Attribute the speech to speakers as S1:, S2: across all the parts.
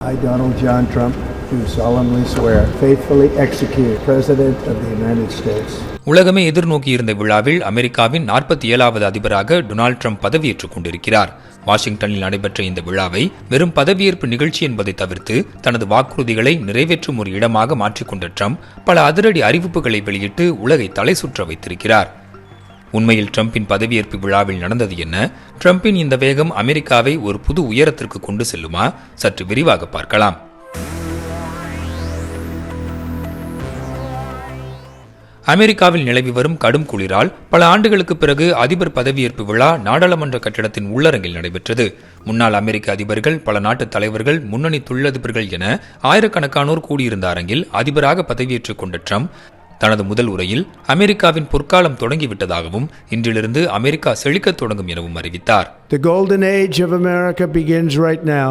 S1: I, Donald John Trump, do solemnly swear faithfully execute President of the United States.
S2: உலகமே எதிர்நோக்கி இருந்த விழாவில் அமெரிக்காவின் நாற்பத்தி ஏழாவது அதிபராக டொனால்ட் ட்ரம்ப் பதவியேற்றுக் கொண்டிருக்கிறார் வாஷிங்டனில் நடைபெற்ற இந்த விழாவை வெறும் பதவியேற்பு நிகழ்ச்சி என்பதை தவிர்த்து தனது வாக்குறுதிகளை நிறைவேற்றும் ஒரு இடமாக மாற்றிக்கொண்ட ட்ரம்ப் பல அதிரடி அறிவிப்புகளை வெளியிட்டு உலகை தலை சுற்ற வைத்திருக்கிறார் உண்மையில் ட்ரம்பின் பதவியேற்பு விழாவில் நடந்தது என்ன? ட்ரம்பின் இந்த வேகம் அமெரிக்காவை ஒரு புது உயரத்திற்கு கொண்டு செல்லுமா? சற்று விரிவாக பார்க்கலாம். அமெரிக்காவில் நிலவி வரும் கடும் குளிரால் பல ஆண்டுகளுக்கு பிறகு அதிபர் பதவியேற்பு விழா நாடாளுமன்ற கட்டிடத்தின் உள்ளரங்கில் நடைபெற்றது. முன்னாள் அமெரிக்க அதிபர்கள் பல நாட்டு தலைவர்கள் முன்னணி தொழிலதிபர்கள் என ஆயிரக்கணக்கானோர் கூடியிருந்த அரங்கில் அதிபராக பதவியேற்றுக் கொண்ட ட்ரம்ப் தனது முதல் உரையில் அமெரிக்காவின் பொற்காலம் தொடங்கிவிட்டதாகவும் இன்றிலிருந்து அமெரிக்கா செழிக்கத் தொடங்கும் எனவும் அறிவித்தார்
S1: The golden age of America begins right now.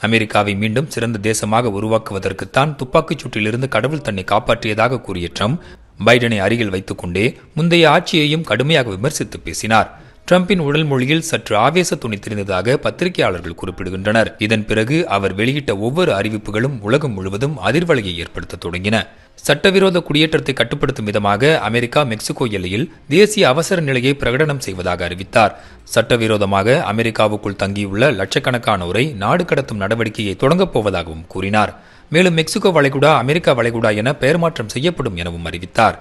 S2: அமெரிக்காவை மீண்டும் சிறந்த தேசமாக உருவாக்குவதற்குத்தான் துப்பாக்கிச் சூட்டிலிருந்து கடவுள் தன்னை காப்பாற்றியதாக கூறிய ட்ரம்ப் பைடனை அருகில் வைத்துக்கொண்டே முந்தைய ஆட்சியையும் கடுமையாக விமர்சித்து பேசினார் டிரம்பின் உடல் மொழியில் சற்று ஆவேச துணி தெரிந்ததாக பத்திரிகையாளர்கள் குறிப்பிடுகின்றனர். இதன் பிறகு அவர் வெளியிட்ட ஒவ்வொரு அறிவிப்புகளும் உலகம் முழுவதும் அதிர்வலையை ஏற்படுத்த தொடங்கின. சட்டவிரோத குடியேற்றத்தை கட்டுப்படுத்தும் விதமாக அமெரிக்கா மெக்சிகோ எல்லையில் தேசிய அவசர நிலையை பிரகடனம் செய்வதாக அறிவித்தார். சட்டவிரோதமாக அமெரிக்காவுக்குள் தங்கியுள்ள லட்சக்கணக்கானோரை நாடு கடத்தும் நடவடிக்கையை தொடங்கப் போவதாகவும் கூறினார். மேலும் மெக்சிகோ வளைகுடா அமெரிக்கா வளைகுடா என பெயர் மாற்றம் செய்யப்படும் எனவும் அறிவித்தார்.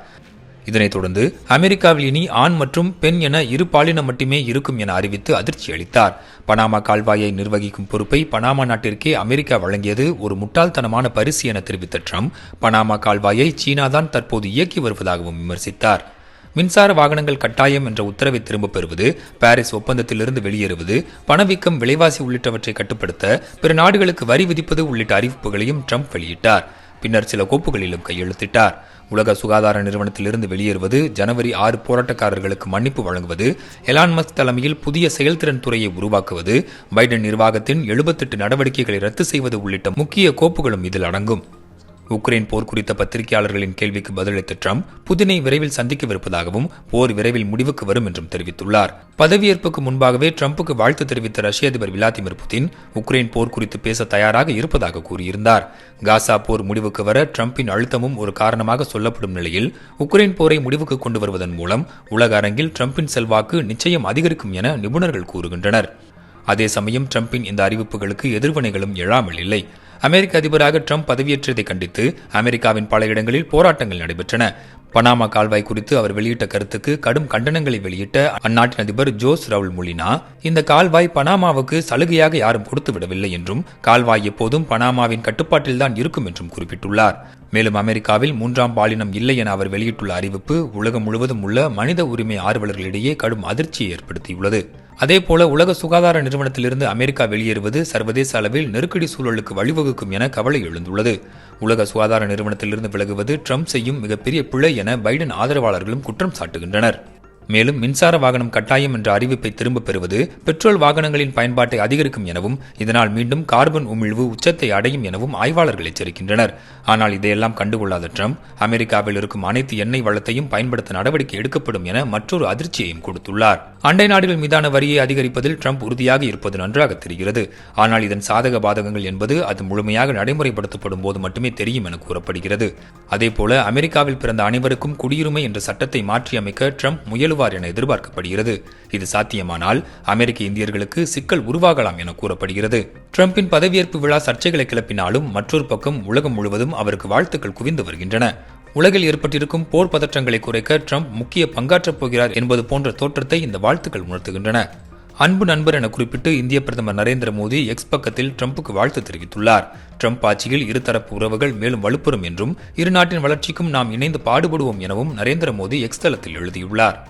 S2: இதனைத் தொடர்ந்து அமெரிக்காவில் இனி ஆண் மற்றும் பெண் என இரு பாலினம் மட்டுமே இருக்கும் என அறிவித்து அதிர்ச்சி அளித்தார். பனாமா கால்வாயை நிர்வகிக்கும் பொறுப்பை பனாமா நாட்டிற்கே அமெரிக்கா வழங்கியது ஒரு முட்டாள்தனமான பரிசு என தெரிவித்த ட்ரம்ப் பனாமா கால்வாயை சீனாதான் தற்போது இயக்கி வருவதாகவும் விமர்சித்தார். மின்சார வாகனங்கள் கட்டாயம் என்ற உத்தரவை திரும்பப் பெறுவது பாரிஸ் ஒப்பந்தத்திலிருந்து வெளியேறுவது பணவீக்கம் விலைவாசி உள்ளிட்டவற்றை கட்டுப்படுத்த பிற நாடுகளுக்கு வரி விதிப்பது உள்ளிட்ட அறிவிப்புகளையும் ட்ரம்ப் வெளியிட்டார். பின்னர் சில கோப்புகளிலும் கையெழுத்திட்டார். உலக சுகாதார நிறுவனத்திலிருந்து வெளியேறுவது ஜனவரி ஆறு போராட்டக்காரர்களுக்கு மன்னிப்பு வழங்குவது எலான் மஸ்க் தலைமையில் புதிய செயல்திறன் துறையை உருவாக்குவது பைடன் நிர்வாகத்தின் எழுபத்தெட்டு நடவடிக்கைகளை ரத்து செய்வது உள்ளிட்ட முக்கிய கோப்புகளும் இதில் அடங்கும். உக்ரைன் போர் குறித்த பத்திரிகையாளர்களின் கேள்விக்கு பதிலளித்த ட்ரம்ப் புதினை விரைவில் சந்திக்கவிருப்பதாகவும் போர் விரைவில் முடிவுக்கு வரும் என்றும் தெரிவித்துள்ளார். பதவியேற்புக்கு முன்பாகவே ட்ரம்புக்கு வாழ்த்து தெரிவித்த ரஷ்ய அதிபர் விளாதிமிர் புதின் உக்ரைன் போர் குறித்து பேச தயாராக இருப்பதாக கூறியிருந்தார். காசா போர் முடிவுக்கு வர ட்ரம்பின் அழுத்தமும் ஒரு காரணமாக சொல்லப்படும் நிலையில் உக்ரைன் போரை முடிவுக்கு கொண்டு வருவதன் மூலம் உலக அரங்கில் ட்ரம்பின் செல்வாக்கு நிச்சயம் அதிகரிக்கும் என நிபுணர்கள் கூறுகின்றனர். அதே சமயம் ட்ரம்பின் இந்த அறிவிப்புகளுக்கு எதிர்வினைகளும் எழாமல் இல்லை. அமெரிக்க அதிபராக ட்ரம்ப் பதவியேற்றதை கண்டித்து அமெரிக்காவின் பல இடங்களில் போராட்டங்கள் நடைபெற்றன. பனாமா கால்வாய் குறித்து அவர் வெளியிட்ட கருத்துக்கு கடும் கண்டனங்களை வெளியிட்ட அந்நாட்டின் அதிபர் ஜோஸ் ரவுல் முலினா இந்த கால்வாய் பனாமாவுக்கு சலுகையாக யாரும் கொடுத்து விடவில்லை என்றும் கால்வாய் எப்போதும் பனாமாவின் கட்டுப்பாட்டில்தான் இருக்கும் என்றும் குறிப்பிட்டுள்ளார். மேலும் அமெரிக்காவில் மூன்றாம் பாலினம் இல்லை என அவர் வெளியிட்டுள்ள அறிவிப்பு உலகம் முழுவதும் உள்ள மனித உரிமை ஆர்வலர்களிடையே கடும் அதிர்ச்சியை ஏற்படுத்தியுள்ளது. அதேபோல உலக சுகாதார நிறுவனத்திலிருந்து அமெரிக்கா வெளியேறுவது சர்வதேச அளவில் நெருக்கடி சூழலுக்கு வழிவகுக்கும் என கவலை எழுந்துள்ளது. உலக சுகாதார நிறுவனத்திலிருந்து விலகுவது ட்ரம்ப் செய்யும் மிகப்பெரிய பிழை என பைடன் ஆதரவாளர்களும் குற்றம் சாட்டுகின்றனர். மேலும் மின்சார வாகனம் கட்டாயம் என்ற அறிவிப்பை திரும்பப் பெறுவது பெட்ரோல் வாகனங்களின் பயன்பாட்டை அதிகரிக்கும் எனவும் இதனால் மீண்டும் கார்பன் உமிழ்வு உச்சத்தை அடையும் எனவும் ஆய்வாளர்கள் எச்சரிக்கின்றனர். ஆனால் இதையெல்லாம் கண்டுகொள்ளாத ட்ரம்ப் அமெரிக்காவில் இருக்கும் அனைத்து எண்ணெய் வளத்தையும் பயன்படுத்த நடவடிக்கை எடுக்கப்படும் என மற்றொரு அதிர்ச்சியையும் கொடுத்துள்ளார். அண்டை நாடுகள் மீதான வரியை அதிகரிப்பதில் ட்ரம்ப் உறுதியாக இருப்பது நன்றாக தெரிகிறது. ஆனால் இதன் சாதக பாதகங்கள் என்பது அது முழுமையாக நடைமுறைப்படுத்தப்படும் போது மட்டுமே தெரியும் என கூறப்படுகிறது. அதேபோல அமெரிக்காவில் பிறந்த அனைவருக்கும் குடியுரிமை என்ற சட்டத்தை மாற்றியமைக்க ட்ரம்ப் முயலுவார் செய்வார் என எதிர்பார்க்கப்படுகிறது. இது சாத்தியமானால் அமெரிக்க இந்தியர்களுக்கு சிக்கல் உருவாகலாம் என கூறப்படுகிறது. டிரம்பின் பதவியேற்பு விழா சர்ச்சைகளை கிளப்பினாலும் மற்றொரு பக்கம் உலகம் முழுவதும் அவருக்கு வாழ்த்துக்கள் குவிந்து வருகின்றன. உலகில் ஏற்பட்டிருக்கும் போர் பதற்றங்களை குறைக்க ட்ரம்ப் முக்கிய பங்காற்றப் போகிறார் என்பது போன்ற தோற்றத்தை இந்த வாழ்த்துக்கள் உணர்த்துகின்றன. அன்பு நண்பர் என குறிப்பிட்டு இந்திய பிரதமர் நரேந்திர மோடி எக்ஸ் பக்கத்தில் ட்ரம்புக்கு வாழ்த்து தெரிவித்துள்ளார். ட்ரம்ப் ஆட்சியில் இருதரப்பு உறவுகள் மேலும் வலுப்பெறும் என்றும் இரு நாட்டின் வளர்ச்சிக்கும் நாம் இணைந்து பாடுபடுவோம் எனவும் நரேந்திர மோடி எக்ஸ் தளத்தில் எழுதியுள்ளார்.